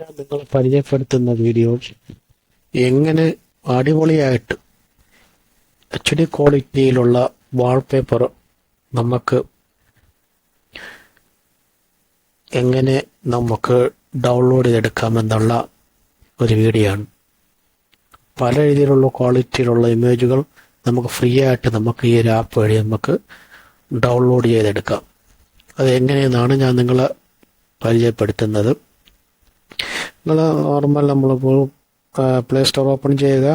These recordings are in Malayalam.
ഞാൻ നിങ്ങളെ പരിചയപ്പെടുത്തുന്ന വീഡിയോ എങ്ങനെ അടിപൊളിയായിട്ട് എച്ച് ഡി ക്വാളിറ്റിയിലുള്ള വാൾപേപ്പർ നമുക്ക് എങ്ങനെ നമുക്ക് ഡൗൺലോഡ് ചെയ്തെടുക്കാമെന്നുള്ള ഒരു വീഡിയോ ആണ്. പല രീതിയിലുള്ള ക്വാളിറ്റിയിലുള്ള ഇമേജുകൾ നമുക്ക് ഫ്രീ ആയിട്ട് നമുക്ക് ഈ ഒരു ആപ്പ് വഴി നമുക്ക് ഡൗൺലോഡ് ചെയ്തെടുക്കാം. അത് എങ്ങനെയെന്നാണ് ഞാൻ നിങ്ങളെ പരിചയപ്പെടുത്തുന്നത്. നിങ്ങൾ നോർമൽ നമ്മളിപ്പോൾ പ്ലേ സ്റ്റോർ ഓപ്പൺ ചെയ്യുക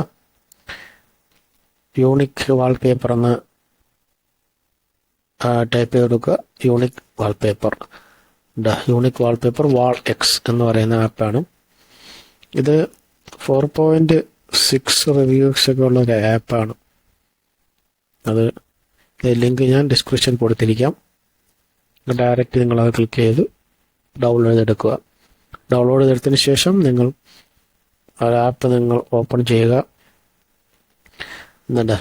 യൂണിക് വാൾപേപ്പർ എന്ന് ടൈപ്പ് ചെയ്ത് കൊടുക്കുക unique wallpaper unique wallpaper wall X എന്ന് പറയുന്ന ആപ്പാണ് ഇത് ഫോർ പോയിന്റ് സിക്സ് റിവ്യൂസ് ഒക്കെ ഉള്ള ഒരു ആപ്പാണ് അത് ലിങ്ക് ഞാൻ ഡിസ്ക്രിപ്ഷൻ കൊടുത്തിരിക്കാം. ഡയറക്റ്റ് നിങ്ങൾ അത് ക്ലിക്ക് ചെയ്ത് ഡൗൺലോഡ് ചെയ്തെടുക്കുക. ഡൗൺലോഡ് ചെയ്തെടുത്തതിന് ശേഷം നിങ്ങൾ ആ ആപ്പ് നിങ്ങൾ ഓപ്പൺ ചെയ്യുക. എന്നിട്ട്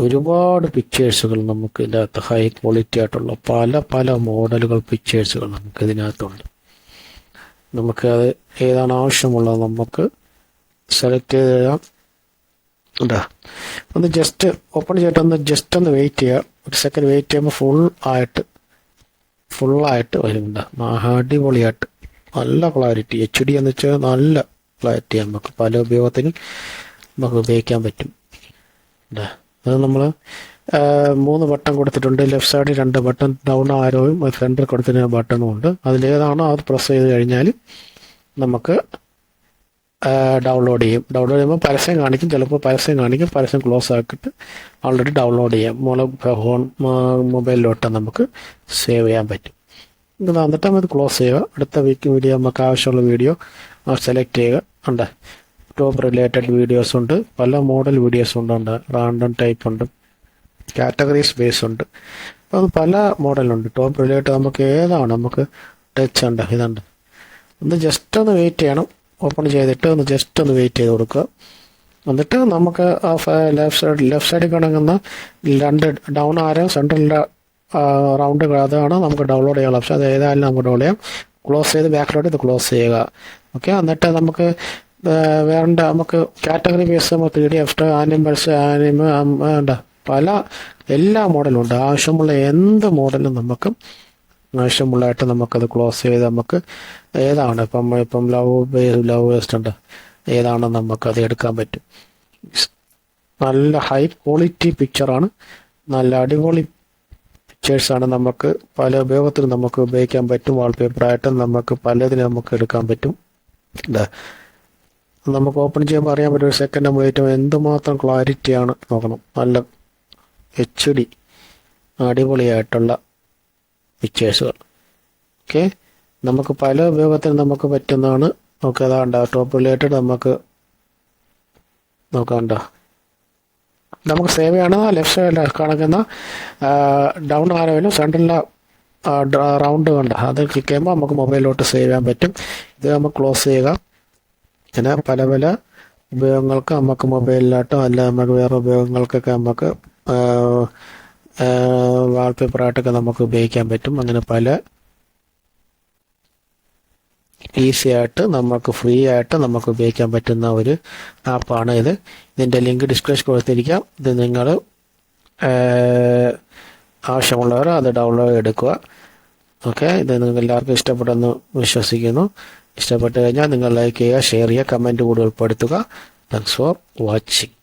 ഒരുപാട് പിക്ചേഴ്സുകൾ നമുക്ക് ഇതിനകത്ത് ഹൈ ക്വാളിറ്റി ആയിട്ടുള്ള പല പല മോഡലുകൾ പിക്ചേഴ്സുകൾ നമുക്ക് ഇതിനകത്തുണ്ട്. നമുക്ക് അത് ഏതാണ് ആവശ്യമുള്ളത് നമുക്ക് സെലക്ട് ചെയ്ത് എഴുതാം ഉണ്ടാ ഒന്ന് ജസ്റ്റ് ഓപ്പൺ ചെയ്തിട്ട് ഒന്ന് ജസ്റ്റ് ഒന്ന് വെയിറ്റ് ചെയ്യുക. ഒരു സെക്കൻഡ് വെയിറ്റ് ചെയ്യുമ്പോൾ ഫുൾ ആയിട്ട് ഫുള്ളായിട്ട് വരുന്നുണ്ട് അടിപൊളിയായിട്ട് നല്ല ക്ലാരിറ്റി എച്ച് ഡി എന്ന് വെച്ചാൽ നല്ല ക്ലാരിറ്റി നമുക്ക് പല ഉപയോഗത്തിനും നമുക്ക് ഉപയോഗിക്കാൻ പറ്റും. അത് നമ്മൾ മൂന്ന് ബട്ടൺ കൊടുത്തിട്ടുണ്ട്. ലെഫ്റ്റ് സൈഡിൽ രണ്ട് ബട്ടൺ ഡൗൺ ആരോയും സെന്ററിൽ കൊടുത്തിട്ട് ബട്ടണും ഉണ്ട്. അതിലേതാണോ അത് പ്രസ് ചെയ്ത് കഴിഞ്ഞാൽ നമുക്ക് ഡൗൺലോഡ് ചെയ്യും. ഡൗൺലോഡ് ചെയ്യുമ്പോൾ പരസ്യം കാണിക്കും. ചിലപ്പോൾ പരസ്യം കാണിക്കും. പരസ്യം ക്ലോസ് ആക്കിയിട്ട് ഓൾറെഡി ഡൗൺലോഡ് ചെയ്യാം. മോളെ ഫോൺ മൊബൈലിലോട്ട് നമുക്ക് സേവ് ചെയ്യാൻ പറ്റും. എന്നിട്ട് നമ്മൾ ക്ലോസ് ചെയ്യുക. അടുത്ത വീക്ക് വീഡിയോ നമുക്ക് ആവശ്യമുള്ള വീഡിയോ സെലക്ട് ചെയ്യുക. ഉണ്ട്. ടോപ്പ് റിലേറ്റഡ് വീഡിയോസ് ഉണ്ട്. പല മോഡൽ വീഡിയോസ് ഉണ്ട്. റാൻഡം ടൈപ്പ് ഉണ്ട്. കാറ്റഗറീസ് ബേസ് ഉണ്ട്. അത് പല മോഡലുണ്ട് ടോപ്പ് റിലേറ്റഡ് നമുക്ക് ഏതാണ്? നമുക്ക് ടച്ച് ഉണ്ട്. ഇതുണ്ട്. ഒന്ന് ജസ്റ്റ് ഒന്ന് വെയിറ്റ് ചെയ്യണം. ഓപ്പൺ ചെയ്തിട്ട് ഒന്ന് ജസ്റ്റ് ഒന്ന് വെയിറ്റ് ചെയ്ത് കൊടുക്കുക. എന്നിട്ട് നമുക്ക് ആ ലെഫ്റ്റ് സൈഡ് ലെഫ്റ്റ് സൈഡിൽ കിടങ്ങുന്ന രണ്ട് ഡൗൺ ആരോ സെൻട്രലിന്റെ റൗണ്ട് അതാണ് നമുക്ക് ഡൗൺലോഡ് ചെയ്യാനുള്ള ഓപ്ഷൻ അത് ഏതായാലും നമുക്ക് ഡൗൺലോഡ് ചെയ്യാം. ക്ലോസ് ചെയ്ത് ബാക്കിലോട്ട് ഇത് ക്ലോസ് ചെയ്യുക. ഓക്കെ എന്നിട്ട് നമുക്ക് വേണ്ട നമുക്ക് കാറ്റഗറി ബേസ് നമുക്ക് ത്രീ ഡി എഫ് ആനിമൽസ് ആനിമ പല എല്ലാ മോഡലും ഉണ്ട്. ആവശ്യമുള്ള എന്ത് മോഡലും നമുക്ക് ആവശ്യമുള്ളതായിട്ട് നമുക്കത് ക്ലോസ് ചെയ്ത് നമുക്ക് ഏതാണ് ഇപ്പം ഇപ്പം ലവ് ലവ് വേസ്റ്റ് ഉണ്ട്. ഏതാണ് നമുക്കത് എടുക്കാൻ പറ്റും? നല്ല ഹൈ ക്വാളിറ്റി പിക്ചറാണ് നല്ല അടിപൊളി പിക്ചേഴ്സാണ് നമുക്ക് പല ഉപയോഗത്തിന് നമുക്ക് ഉപയോഗിക്കാൻ പറ്റും. വാൾപേപ്പറായിട്ടും നമുക്ക് പലതിനും നമുക്ക് എടുക്കാൻ പറ്റും. നമുക്ക് ഓപ്പൺ ചെയ്യുമ്പോൾ അറിയാൻ പറ്റും ഒരു സെക്കൻഡ് ഏറ്റവും എന്തുമാത്രം ക്ലാരിറ്റിയാണ് നോക്കണം. നല്ല എച്ച് ഡി അടിപൊളിയായിട്ടുള്ള പിക്ചേഴ്സുകൾ ഓക്കെ. നമുക്ക് പല ഉപയോഗത്തിന് നമുക്ക് പറ്റുന്നതാണ്. നമുക്ക് അതാണ്ട ടോപ്പ് റിലേറ്റഡ് നമുക്ക് നോക്കാണ്ട. നമുക്ക് സേവ് ചെയ്യണം. ലെഫ്റ്റ് സൈഡിൽ കാണിക്കുന്ന ഡൗൺ ആരോയിലും സെൻട്രലിലെ റൗണ്ട് കണ്ട. അത് ക്ലിക്ക് ചെയ്യുമ്പോൾ നമുക്ക് മൊബൈലിലോട്ട് സേവ് ചെയ്യാൻ പറ്റും. ഇത് നമുക്ക് ക്ലോസ് ചെയ്യുക. പിന്നെ പല പല ഉപയോഗങ്ങൾക്ക് നമുക്ക് മൊബൈലിലോട്ടോ അല്ല നമുക്ക് വേറെ ഉപയോഗങ്ങൾക്കൊക്കെ നമുക്ക് വാൾപേപ്പറായിട്ടൊക്കെ നമുക്ക് ഉപയോഗിക്കാൻ പറ്റും. അങ്ങനെ പല ഈസി ആയിട്ട് നമുക്ക് ഫ്രീ ആയിട്ട് നമുക്ക് ഉപയോഗിക്കാൻ പറ്റുന്ന ഒരു ആപ്പാണ് ഇത്. ഇതിന്റെ ലിങ്ക് ഡിസ്ക്രിപ്ഷൻ കൊടുത്തിരിക്കാം. ഇത് നിങ്ങൾ ആവശ്യമുള്ളവർ അത് ഡൗൺലോഡ് എടുക്കുക. ഓക്കെ? ഇത് നിങ്ങൾ എല്ലാവർക്കും ഇഷ്ടപ്പെട്ടെന്ന് വിശ്വസിക്കുന്നു. ഇഷ്ടപ്പെട്ട് കഴിഞ്ഞാൽ നിങ്ങൾ ലൈക്ക് ചെയ്യുക ഷെയർ ചെയ്യുക കമന്റ് കൂടി ഉൾപ്പെടുത്തുക. Thanks for watching